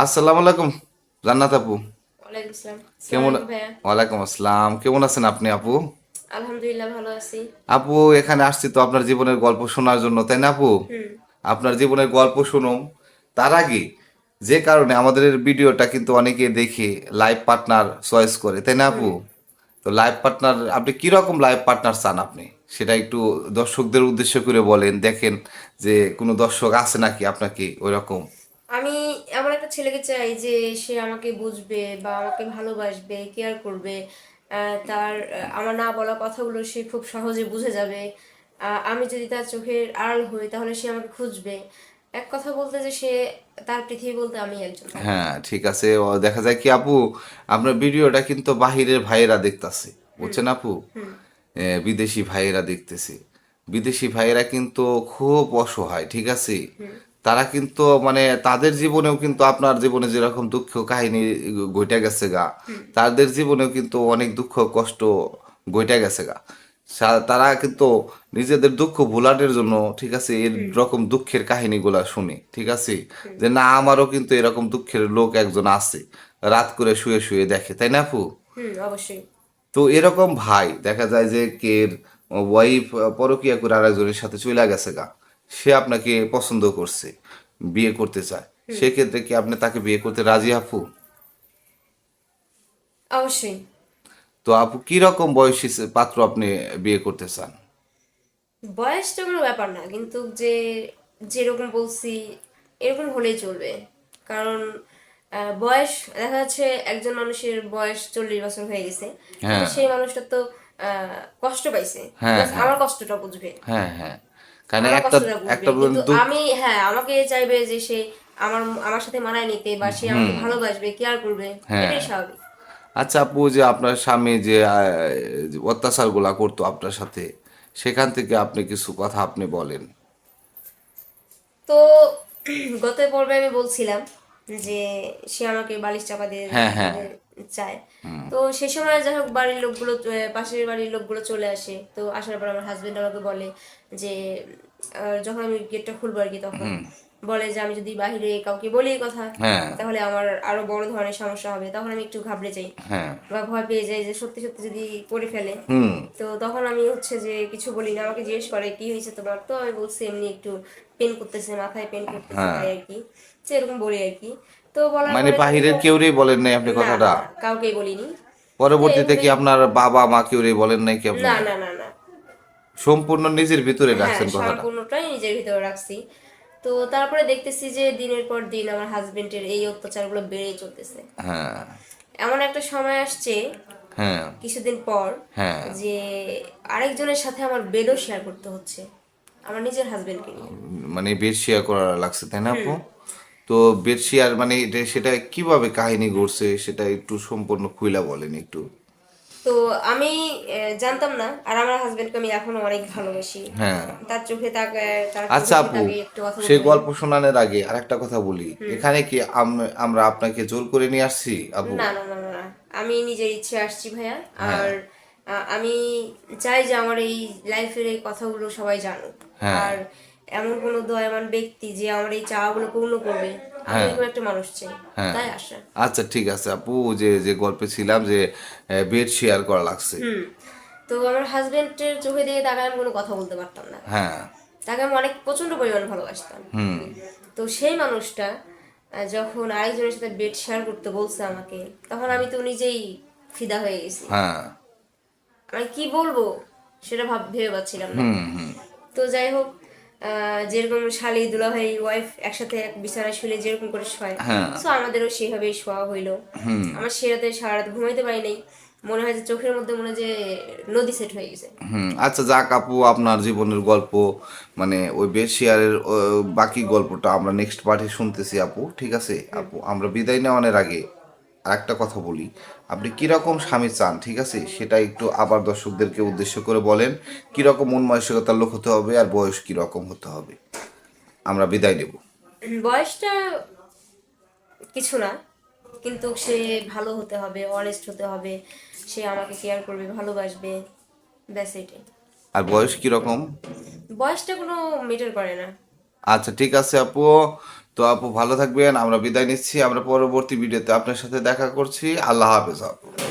আসসালামু আলাইকুম জান্নাত আপু। কেমন ওয়ালাইকুম আসসালাম। কেমন আছেন আপনি আপু? আলহামদুলিল্লাহ ভালো আছি। আপু এখানে আসছি তো আপনার জীবনের গল্প শোনার জন্য তাই না আপু? আপনার জীবনের গল্প শুনুম তার আগে যে কারণে আমাদের ভিডিওটা কিন্তু অনেকে দেখে লাইফ পার্টনার চয়েস করে তাই না আপু? তো লাইফ পার্টনার আপনি কীরকম লাইফ পার্টনার চান আপনি? সেটা একটু দর্শকদের উদ্দেশ্য করে বলেন দেখেন যে কোনো দর্শক আছে নাকি আপনাকে ওই রকম ছেলেকে চাই যে সে আমাকে বুঝবে বা আমাকে ভালোবাসবে কেয়ার করবে। তার আমার না বলা কথাগুলো সে খুব সহজে বুঝে যাবে। আমি যদি তার চোখের আড়াল হই তাহলে সে আমাকে খুঁজবে। এক কথা বলতে যে সে তার পৃথিবী বলতে আমি একজন হ্যাঁ ঠিক আছে। দেখা যায় কি আপু আপনার ভিডিওটা কিন্তু বাহিরের ভাইয়েরা দেখতাছে। বুঝছেন আপু? বিদেশি ভাইয়েরা দেখতেছে। বিদেশি ভাইয়েরা কিন্তু খুব অসহায় ঠিক আছে? তারা কিন্তু মানে তাদের জীবনেও কিন্তু আপনার জীবনে যেরকম দুঃখ কাহিনী ঘটে গেছে গা তাদের জীবনেও কিন্তু অনেক দুঃখ কষ্ট ঘটে গেছে গা। তারা কিন্তু নিজেদের দুঃখ ভোলানোর জন্য ঠিক আছে এরকম রকম দুঃখের কাহিনীগুলা শুনে ঠিক আছে? যে না আমারও কিন্তু এরকম দুঃখের লোক একজন আছে রাত করে শুয়ে শুয়ে দেখে তাই না আপু? অবশ্যই। তো এরকম ভাই দেখা যায় যে কে ওয়াইফ পরকিয়া করে আরেকজনের সাথে চলে গেছে গা। সে আপনাকে পছন্দ করছে বিয়ে করতে চায়। সেক্ষেত্রে কি আপনি তাকে বিয়ে করতে রাজি আপু? অবশ্যই। তো আপু কি রকম বয়সী পাত্র আপনি বিয়ে করতে চান? বয়সটা কোনো ব্যাপার না কিন্তু যে যেরকম বলছি এরকম হলেই চলবে। কারণ আহ, বয়স দেখা যাচ্ছে একজন মানুষের বয়স চল্লিশ বছর হয়ে গেছে। কিন্তু সেই মানুষটা তো কষ্ট পাইছে। হ্যাঁ, আমার কষ্টটা বুঝবে। হ্যাঁ হ্যাঁ। কারণ একটা একটা আমি হ্যাঁ আমাকে চাইবে যে সে আমার আমার সাথে মানায় নিতে বা সে আমাকে ভালোবাসবে কেয়ার করবে। হ্যাঁ। এটাই স্বাভাবিক। আচ্ছা আপু যে আপনার স্বামী যে অত্যাচারগুলা করতো আপনার সাথে সেখান থেকে আপনি কিছু কথা আপনি বলেন। তো গত পর্বে আমি বলছিলাম যে সে আমাকে বালিশ চাপা দিয়ে হ্যাঁ, হ্যাঁ। চায়। তো সেই সময় যাই হোক বাড়ির লোকগুলো পাশের বাড়ির লোকগুলো চলে আসে। তো আসার পর আমার হাজবেন্ড আমাকে বলে যে যখন আমি গেটটা খুলবো আর কি তখন বলে যে আমি যদি বাহিরে কাউকে বলি এই কথা হ্যাঁ। তাহলে আমার আরও বড় ধরনের সমস্যা হবে। তখন আমি একটু ঘাবড়ে যাই। হ্যাঁ। বা ভয় পেয়ে যাই যে সত্যি সত্যি যদি করে ফেলে। তো তখন আমি হচ্ছে যে কিছু বলি না। আমাকে জিজ্ঞেস করে কি হয়েছে তোমার? তো আমি বলছি এমনি একটু পেন করতেছে মাথায় পেন করতেছে আর কি তো এরকম বলি আর কি তো বলার মানে বাহিরের কেউরেই বলেন নাই আপনি কথাটা? না, কাউকেই বলিনি। পরবর্তীতে কি আপনার বাবা মা কেউরেই বলেন নাই কি আপনি? না না না না। সম্পূর্ণ নিজের ভিতরে হ্যাঁ রাখছেন কথাটা। সম্পূর্ণটাই নিজের ভিতরে রাখছি। তো তারপরে দেখতেছি যে দিনের পর দিন আমার হাজবেন্ডের এই অত্যাচারগুলো বেড়েই চলতেছে। হ্যাঁ। এমন একটা সময় আসছে হ্যাঁ। কিছুদিন পর হ্যাঁ। যে আরেকজনের সাথে আমার বেডও শেয়ার করতে হচ্ছে আমার নিজের হাজবেন্ডকে নিয়ে। মানে বেড শেয়ার করা লাগছে তাই না আপু? তো বেড শেয়ার মানে এটা- সেটা কীভাবে কাহিনী ঘটছে সেটা একটু সম্পূর্ণ খুইলা বলেন একটু। তো আমি জানতাম না আর আমার হাজবেন্ডকে আমি এখনও অনেক ভালোবাসি। হ্যাঁ। তার চোখে তার আচ্ছা আপু সেই গল্প শোনানোর আগে আর একটা কথা বলি। এখানে কি আমরা আপনাকে জোর করে নিয়ে আসছি আপু? না না না না না। আমি নিজের ইচ্ছে আসছি ভাইয়া। হ্যাঁ। আর আমি চাই যে আমার এই লাইফের এই কথাগুলো সবাই জানুক। হ্যাঁ। আর এমন কোনো দয়াবান ব্যক্তি যে আমার এই চাওয়াগুলো পূর্ণ করবে হ্যাঁ। একটা মানুষ চাই। তাই আশা আচ্ছা ঠিক আছে আপু যে যে গল্পে ছিলাম যে বেড শেয়ার করা লাগছে। তো আমার হাজবেন্ডের চোখে দিয়ে তাকে আমি কোনো কথা বলতে পারতাম না। হ্যাঁ। তাকে আমি অনেক প্রচণ্ড পরিমাণে ভালোবাসতাম। হুম। তো সেই মানুষটা যখন আরেকজনের সাথে বেড শেয়ার করতে বলছে আমাকে তখন আমি তো নিজেই ফিদা হয়ে গেছি। হ্যাঁ। আমি কি বলব সেটা ভাব ভেবে পাচ্ছিলাম না। তো যাই হোক যেরকম শালি দুলাভাই ওয়াইফ একসাথে এক বিছানায় শুলে যেরকম করে শোয়। হ্যাঁ। তো আমাদেরও সেভাবেই শোয়া হইল। আমার সে রাতে সারা রাত ঘুমাইতে পারি নাই। মনে হয় যে চোখের মধ্যে মনে হয় যে নদী সেট হয়ে গেছে। হুম আচ্ছা যাক আপু আপনার জীবনের গল্প মানে ওই বেড শেয়ারের বাকি গল্পটা আমরা নেক্সট পার্টে শুনতেছি আপু ঠিক আছে? আপু আমরা বিদায় নেওয়ানোর আগে আরেকটা কথা বলি। আপনি কীরকম স্বামী চান ঠিক আছে? সেটা একটু আবার দর্শকদেরকে উদ্দেশ্য করে বলেন কীরকম মন মানসিকতার লোক হতে হবে আর বয়স কীরকম হতে হবে। আমরা বিদায় নেব। বয়সটা কিছু না কিন্তু সে ভালো হতে হবে অনেস্ট হতে হবে সে আমাকে কেয়ার করবে ভালোবাসবে ব্যাস এটাই। আর বয়স কীরকম? বয়সটা কোনো মেটার করে না। আচ্ছা ঠিক আছে আপু। তো আপু ভালো থাকবেন, আমরা বিদায় নিচ্ছি। আমরা পরবর্তী ভিডিওতে আপনার সাথে দেখা করছি। আল্লাহ হাফেজ আপু।